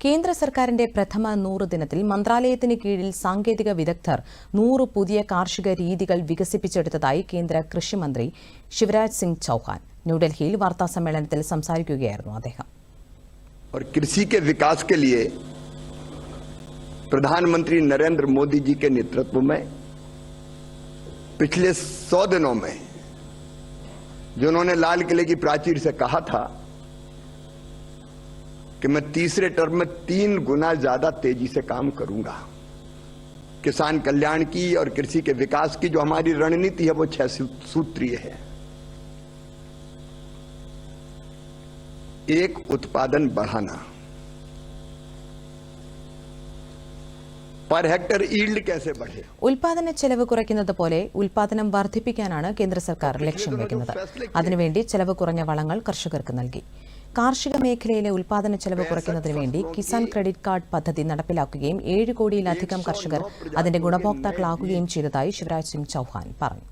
കേന്ദ്ര സർക്കാരിന്റെ പ്രഥമ നൂറ് ദിനത്തിൽ മന്ത്രാലയത്തിന് കീഴിൽ സാങ്കേതിക വിദഗ്ധർ നൂറ് പുതിയ കാർഷിക രീതികൾ വികസിപ്പിച്ചെടുത്തതായി കേന്ദ്ര കൃഷിമന്ത്രി ശിവരാജ് സിംഗ് ചൌഹാൻ ന്യൂഡൽഹിയിൽ വാർത്താസമ്മേളനത്തിൽ സംസാരിക്കുകയായിരുന്നു അദ്ദേഹം और कृषि के विकास के लिए प्रधानमंत्री नरेंद्र मोदी जी के नेतृत्व में पिछले सौ दिनों में जो उन्होंने लाल किले की प्राचीर से कहा था कि मैं तीसरे टर्म में तीन गुना ज्यादा तेजी से काम करूंगा किसान कल्याण की और कृषि के विकास की जो हमारी रणनीति है वो छह सूत्रीय है एक उत्पादन बढ़ाना पर हेक्टर ईल्ड कैसे बढ़े ഉൽപാദന ചെലവ് കുറയ്ക്കുന്നത് പോലെ ഉൽപാദനം വർദ്ധിപ്പിക്കാനാണ് കേന്ദ്ര സർക്കാർ ലക്ഷ്യം വെക്കുന്നത് അതിനുവേണ്ടി ചെലവ് കുറഞ്ഞ വളങ്ങൾ കർഷകർക്ക് നൽകി കാർഷിക മേഖലയിലെ ഉൽപാദന ചെലവ് കുറയ്ക്കുന്നതിന് വേണ്ടി കിസാൻ ക്രെഡിറ്റ് കാർഡ് പദ്ധതി നടപ്പിലാക്കുകയും ഏഴ് കോടിയിലധികം കർഷകർ അതിന്റെ ഗുണഭോക്താക്കളാകുകയും ചെയ്തതായി ശിവരാജ് സിംഗ് ചൌഹാൻ പറഞ്ഞു.